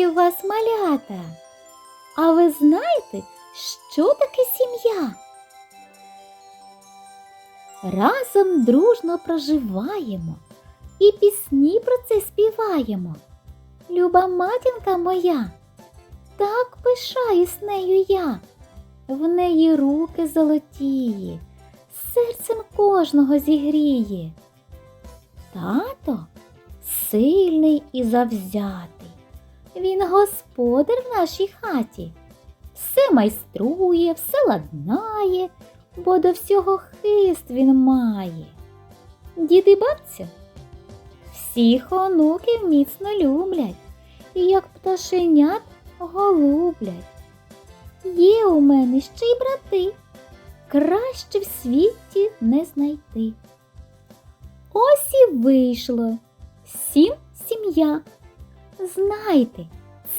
Вітаю вас, малята! А ви знаєте, що таке сім'я? Разом дружно проживаємо і пісні про це співаємо. Люба матінка моя, так пишаюсь нею я, в неї руки золотії, серцем кожного зігріє. Тато сильний і завзятий. Він господар в нашій хаті. Все майструє, все ладнає, бо до всього хист він має. Дід і бабця всіх онуків міцно люблять, і як пташенят голублять. Є у мене ще й брати, краще в світі не знайти. Ось і вийшло сім сім'я. Знайте,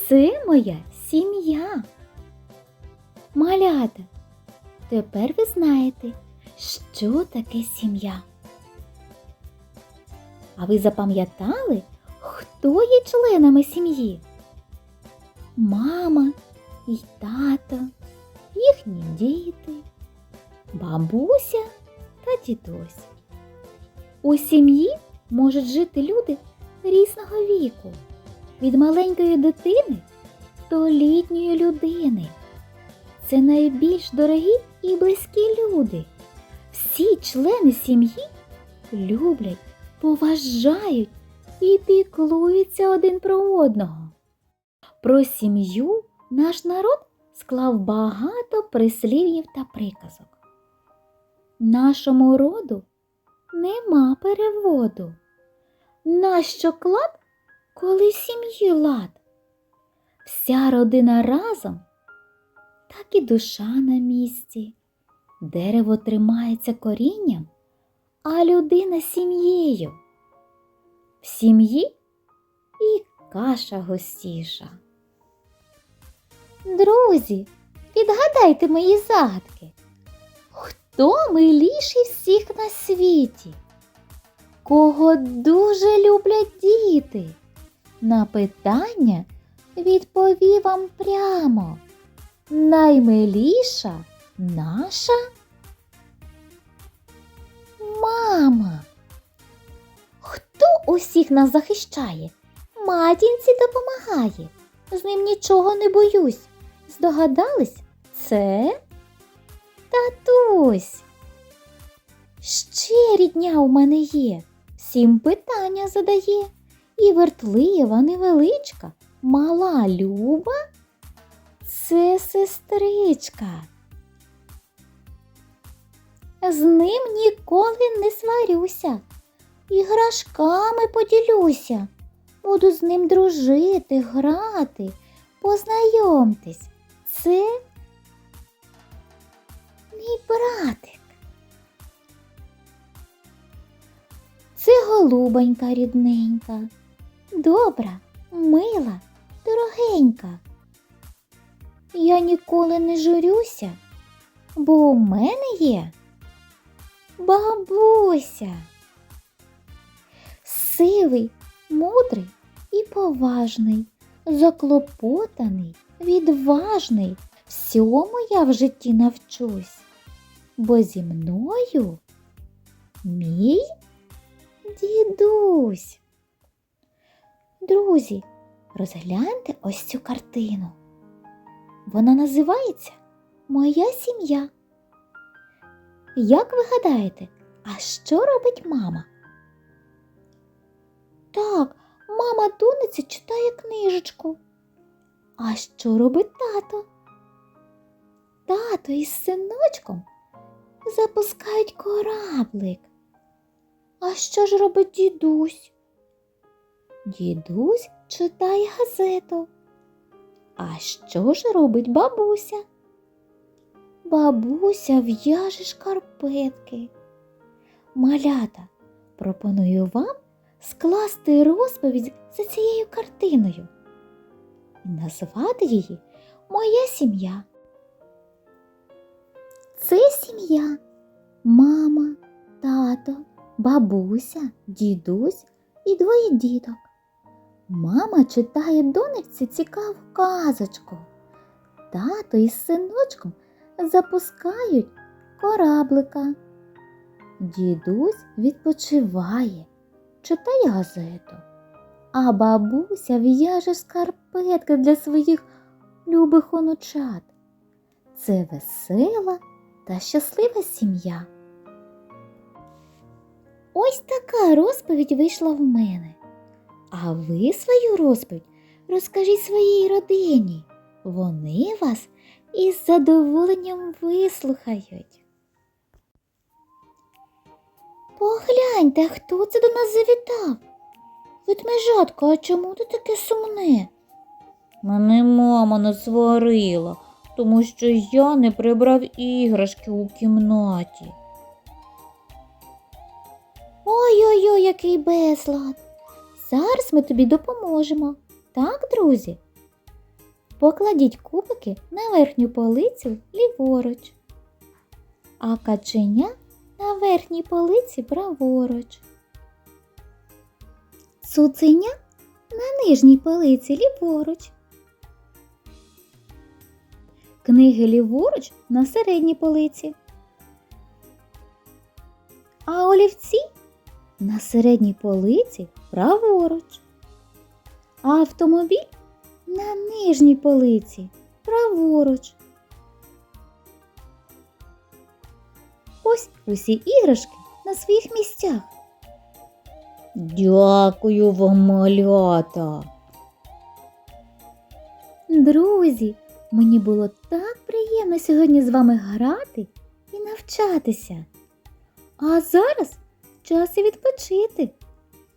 це моя сім'я. Малята, тепер ви знаєте, що таке сім'я. А ви запам'ятали, хто є членами сім'ї? Мама і тато, їхні діти, бабуся та дідусь. У сім'ї можуть жити люди різного віку, від маленької дитини до літньої людини. Це найбільш дорогі і близькі люди. Всі члени сім'ї люблять, поважають і піклуються один про одного. Про сім'ю наш народ склав багато прислів'їв та приказок. Нашому роду нема переводу. Нащо клад, коли сім'ї лад? Вся родина разом, так і душа на місці. Дерево тримається корінням, а людина сім'єю. В сім'ї і каша густіша. Друзі, відгадайте мої загадки. Хто миліший всіх на світі? Кого дуже люблять діти? На питання відповів вам прямо. Наймиліша наша мама. Хто усіх нас захищає? Матінці допомагає. З ним нічого не боюсь. Здогадались? Це татусь. Ще рідня у мене є, всім питання задає. І вертлива невеличка, мала люба. Це сестричка. З ним ніколи не сварюся, іграшками поділюся. Буду з ним дружити, грати, познайомтесь. Це мій братик. Це голубонька рідненька, добра, мила, дорогенька. Я ніколи не журюся, бо у мене є бабуся. Сивий, мудрий і поважний, заклопотаний, відважний. Всьому я в житті навчусь, бо зі мною мій дідусь. Друзі, розгляньте ось цю картину. Вона називається Моя сім'я. Як ви гадаєте, а що робить мама? Так, мама дониці читає книжечку. А що робить тато? Тато із синочком запускають кораблик. А що ж робить дідусь? Дідусь читає газету. А що ж робить бабуся? Бабуся в'яже шкарпетки. Малята, пропоную вам скласти розповідь за цією картиною і назвати її Моя сім'я. Це сім'я, мама, тато, бабуся, дідусь і двоє діток. Мама читає донечці цікаву казочку. Тато із синочком запускають кораблика. Дідусь відпочиває, читає газету, а бабуся в'яже шкарпетки для своїх любих онучат. Це весела та щаслива сім'я. Ось така розповідь вийшла в мене. А ви свою розповідь розкажіть своїй родині. Вони вас із задоволенням вислухають. Погляньте, хто це до нас завітав? Ведмежатко, а чому ти таке сумне? Мене мама насварила, тому що я не прибрав іграшки у кімнаті. Ой-ой-ой, який безлад. Зараз ми тобі допоможемо. Так, друзі? Покладіть кубики на верхню полицю ліворуч, а каченя на верхній полиці праворуч. Цуценя на нижній полиці ліворуч. Книги ліворуч на середній полиці. А олівці на середній полиці праворуч. А автомобіль на нижній полиці праворуч. Ось усі іграшки на своїх місцях. Дякую вам, малята. Друзі, мені було так приємно сьогодні з вами грати і навчатися. А зараз час і відпочити.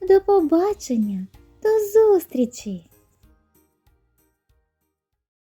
До побачення, до зустрічі!